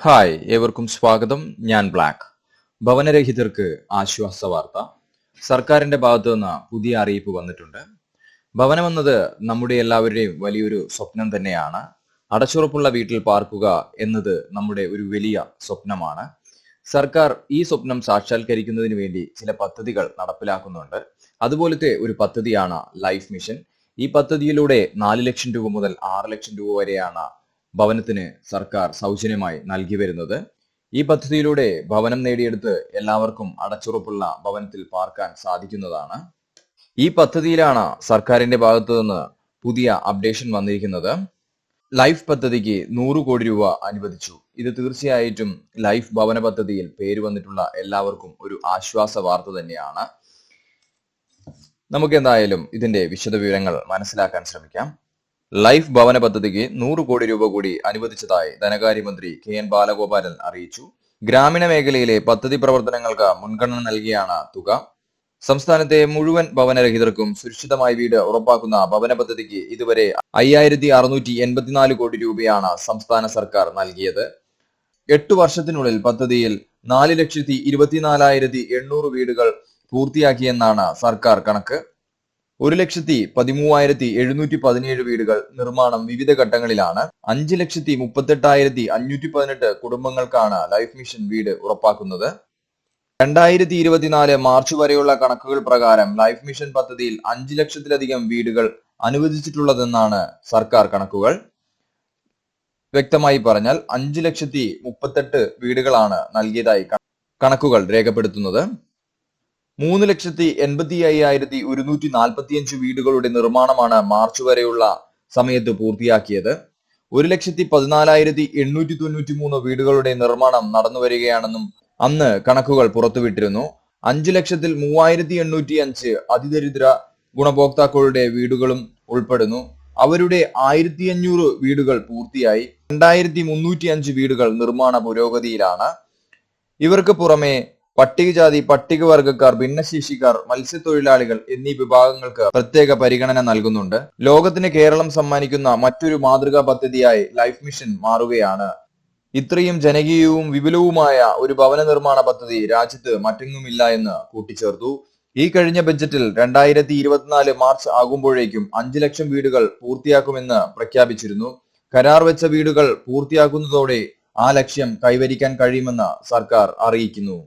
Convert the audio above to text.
Hi ഏവർക്കും സ്വാഗതം. ഞാൻ ബ്ലാക്ക്. ഭവനരഹിതർക്ക് ആശ്വാസ വാർത്ത. സർക്കാരിന്റെ ഭാഗത്തു നിന്ന് പുതിയ അറിയിപ്പ് വന്നിട്ടുണ്ട്. ഭവനം എന്നത് നമ്മുടെ എല്ലാവരുടെയും വലിയൊരു സ്വപ്നം തന്നെയാണ്. അടച്ചുറപ്പുള്ള വീട്ടിൽ പാർക്കുക എന്നത് നമ്മുടെ ഒരു വലിയ സ്വപ്നമാണ്. സർക്കാർ ഈ സ്വപ്നം സാക്ഷാത്കരിക്കുന്നതിന് വേണ്ടി ചില പദ്ധതികൾ നടപ്പിലാക്കുന്നുണ്ട്. അതുപോലത്തെ ഒരു പദ്ധതിയാണ് ലൈഫ് മിഷൻ. ഈ പദ്ധതിയിലൂടെ നാല് ലക്ഷം രൂപ മുതൽ ആറ് ലക്ഷം രൂപ വരെയാണ് ഭവനത്തിന് സർക്കാർ സൗജന്യമായി നൽകി വരുന്നത്. ഈ പദ്ധതിയിലൂടെ ഭവനം നേടിയെടുത്ത് എല്ലാവർക്കും അടച്ചുറപ്പുള്ള ഭവനത്തിൽ പാർക്കാൻ സാധിക്കുന്നതാണ്. ഈ പദ്ധതിയിലാണ് സർക്കാരിന്റെ ഭാഗത്തു നിന്ന് പുതിയ അപ്ഡേഷൻ വന്നിരിക്കുന്നത്. ലൈഫ് പദ്ധതിക്ക് നൂറ് കോടി രൂപ അനുവദിച്ചു. ഇത് തീർച്ചയായിട്ടും ലൈഫ് ഭവന പദ്ധതിയിൽ പേര് വന്നിട്ടുള്ള എല്ലാവർക്കും ഒരു ആശ്വാസ വാർത്ത തന്നെയാണ്. നമുക്ക് എന്തായാലും ഇതിന്റെ വിശദവിവരങ്ങൾ മനസ്സിലാക്കാൻ ശ്രമിക്കാം. ലൈഫ് ഭവന പദ്ധതിക്ക് നൂറ് കോടി രൂപ കൂടി അനുവദിച്ചതായി ധനകാര്യമന്ത്രി കെ എൻ ബാലഗോപാലൻ അറിയിച്ചു. ഗ്രാമീണ മേഖലയിലെ പദ്ധതി പ്രവർത്തനങ്ങൾക്ക് മുൻഗണന നൽകിയാണ് തുക. സംസ്ഥാനത്തെ മുഴുവൻ ഭവനരഹിതർക്കും സുരക്ഷിതമായി വീട് ഉറപ്പാക്കുന്ന ഭവന പദ്ധതിക്ക് ഇതുവരെ അയ്യായിരത്തി അറുന്നൂറ്റി എൺപത്തിനാല് കോടി രൂപയാണ് സംസ്ഥാന സർക്കാർ നൽകിയത്. എട്ടു വർഷത്തിനുള്ളിൽ പദ്ധതിയിൽ നാല് ലക്ഷത്തി ഇരുപത്തിനാലായിരത്തി എണ്ണൂറ് വീടുകൾ പൂർത്തിയാക്കിയെന്നാണ് സർക്കാർ കണക്ക്. ഒരു ലക്ഷത്തി പതിമൂവായിരത്തി എഴുന്നൂറ്റി പതിനേഴ് വീടുകൾ നിർമ്മാണം വിവിധ ഘട്ടങ്ങളിലാണ്. അഞ്ച് ലക്ഷത്തി മുപ്പത്തെട്ടായിരത്തി അഞ്ഞൂറ്റി പതിനെട്ട് കുടുംബങ്ങൾക്കാണ് ലൈഫ് മിഷൻ വീട് ഉറപ്പാക്കുന്നത്. രണ്ടായിരത്തി ഇരുപത്തിനാല് മാർച്ച് വരെയുള്ള കണക്കുകൾ പ്രകാരം ലൈഫ് മിഷൻ പദ്ധതിയിൽ അഞ്ച് ലക്ഷത്തിലധികം വീടുകൾ അനുവദിച്ചിട്ടുള്ളതെന്നാണ് സർക്കാർ കണക്കുകൾ. വ്യക്തമായി പറഞ്ഞാൽ അഞ്ച് ലക്ഷത്തി മുപ്പത്തെട്ട് വീടുകളാണ് നൽകിയതായി കണക്കുകൾ രേഖപ്പെടുത്തുന്നത്. മൂന്ന് ലക്ഷത്തി എൺപത്തി അയ്യായിരത്തി ഒരുന്നൂറ്റി നാൽപ്പത്തിയഞ്ച് വീടുകളുടെ നിർമ്മാണമാണ് മാർച്ച് വരെയുള്ള സമയത്ത് പൂർത്തിയാക്കിയത്. ഒരു ലക്ഷത്തി പതിനാലായിരത്തി എണ്ണൂറ്റി തൊണ്ണൂറ്റി മൂന്ന് വീടുകളുടെ നിർമ്മാണം നടന്നു വരികയാണെന്നും അന്ന് കണക്കുകൾ പുറത്തുവിട്ടിരുന്നു. അഞ്ചു ലക്ഷത്തിൽ മൂവായിരത്തി എണ്ണൂറ്റി അഞ്ച് അതിദരിദ്ര ഗുണഭോക്താക്കളുടെ വീടുകളും ഉൾപ്പെടുന്നു. അവരുടെ ആയിരത്തി അഞ്ഞൂറ് വീടുകൾ പൂർത്തിയായി. രണ്ടായിരത്തി മുന്നൂറ്റി അഞ്ച് വീടുകൾ നിർമ്മാണ പുരോഗതിയിലാണ്. ഇവർക്ക് പുറമെ പട്ടികജാതി പട്ടികവർഗക്കാർ ഭിന്നശേഷിക്കാർ മത്സ്യത്തൊഴിലാളികൾ എന്നീ വിഭാഗങ്ങൾക്ക് പ്രത്യേക പരിഗണന നൽകുന്നുണ്ട്. ലോകത്തിന് കേരളം സമ്മാനിക്കുന്ന മറ്റൊരു മാതൃകാ പദ്ധതിയായി ലൈഫ് മിഷൻ മാറുകയാണ്. ഇത്രയും ജനകീയവും വിപുലവുമായ ഒരു ഭവന നിർമ്മാണ പദ്ധതി രാജ്യത്ത് മറ്റെങ്ങുമില്ല എന്ന് കൂട്ടിച്ചേർത്തു. ഈ കഴിഞ്ഞ ബജറ്റിൽ രണ്ടായിരത്തി ഇരുപത്തിനാല് മാർച്ച് ആകുമ്പോഴേക്കും അഞ്ചു ലക്ഷം വീടുകൾ പൂർത്തിയാക്കുമെന്ന് പ്രഖ്യാപിച്ചിരുന്നു. കരാർ വെച്ച വീടുകൾ പൂർത്തിയാക്കുന്നതോടെ ആ ലക്ഷ്യം കൈവരിക്കാൻ കഴിയുമെന്ന് സർക്കാർ അറിയിക്കുന്നു.